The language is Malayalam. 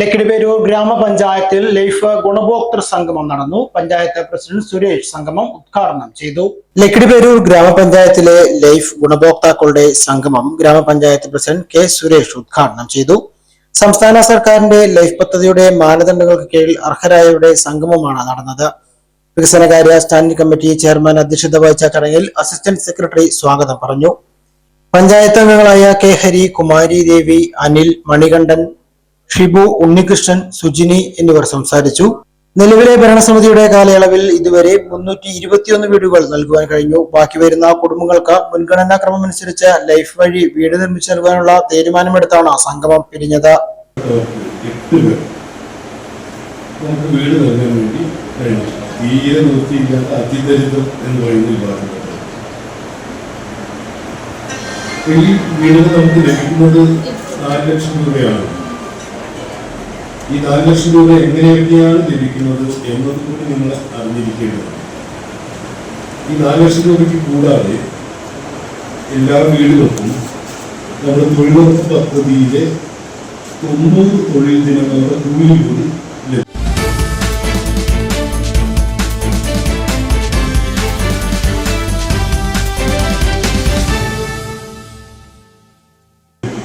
ലക്കിടിപേരൂർ ഗ്രാമപഞ്ചായത്തിൽ ലൈഫ് ഗുണഭോക്തൃ സംഗമം നടന്നു. പഞ്ചായത്ത് പ്രസിഡന്റ് സുരേഷ് സംഗമം ഉദ്ഘാടനം ചെയ്തു. ലക്കിടിപേരൂർ ഗ്രാമപഞ്ചായത്തിലെ ലൈഫ് ഗുണഭോക്താക്കളുടെ സംഗമം ഗ്രാമപഞ്ചായത്ത് പ്രസിഡന്റ് കെ സുരേഷ് ഉദ്ഘാടനം ചെയ്തു. സംസ്ഥാന സർക്കാരിന്റെ ലൈഫ് പദ്ധതിയുടെ മാനദണ്ഡങ്ങൾക്ക് കീഴിൽ അർഹരായവരുടെ സംഗമമാണ് നടന്നത്. വികസനകാര്യ സ്റ്റാൻഡിംഗ് കമ്മിറ്റി ചെയർമാൻ അധ്യക്ഷത വഹിച്ച ചടങ്ങിൽ അസിസ്റ്റന്റ് സെക്രട്ടറി സ്വാഗതം പറഞ്ഞു. പഞ്ചായത്ത് അംഗങ്ങളായ കെ ഹരി കുമാരി ദേവി അനിൽ മണികണ്ഠൻ ഷിബു ഉണ്ണികൃഷ്ണൻ സുജിനി എന്നിവർ സംസാരിച്ചു. നിലവിലെ ഭരണസമിതിയുടെ കാലയളവിൽ ഇതുവരെ മുന്നൂറ്റി ഇരുപത്തിയൊന്ന് വീടുകൾ നൽകുവാൻ കഴിഞ്ഞു. ബാക്കി വരുന്ന കുടുംബങ്ങൾക്ക് മുൻഗണനാ ക്രമമനുസരിച്ച് ലൈഫ് വഴി വീട് നിർമ്മിച്ചു നൽകാനുള്ള തീരുമാനമെടുത്താണ് സംഗമം പിരിഞ്ഞത്. വീട് നൽകാൻ വേണ്ടി എന്ന് പറയുന്ന ഈ നമുക്ക് ലഭിക്കുന്നത് നാല് ലക്ഷം രൂപയാണ്. ഈ നാല് ലക്ഷം രൂപ എങ്ങനെയൊക്കെയാണ് ലഭിക്കുന്നത് എന്നത് കൂടി നിങ്ങൾ അറിഞ്ഞിരിക്കേണ്ടത്. ഈ നാല് ലക്ഷം രൂപയ്ക്ക് കൂടാതെ എല്ലാ വീടുകൾക്കും നമ്മുടെ തൊഴിലുറപ്പ് പദ്ധതിയിലെ തൊണ്ണൂറ് തൊഴിൽ ദിനങ്ങളുടെ കൂലി കൂടി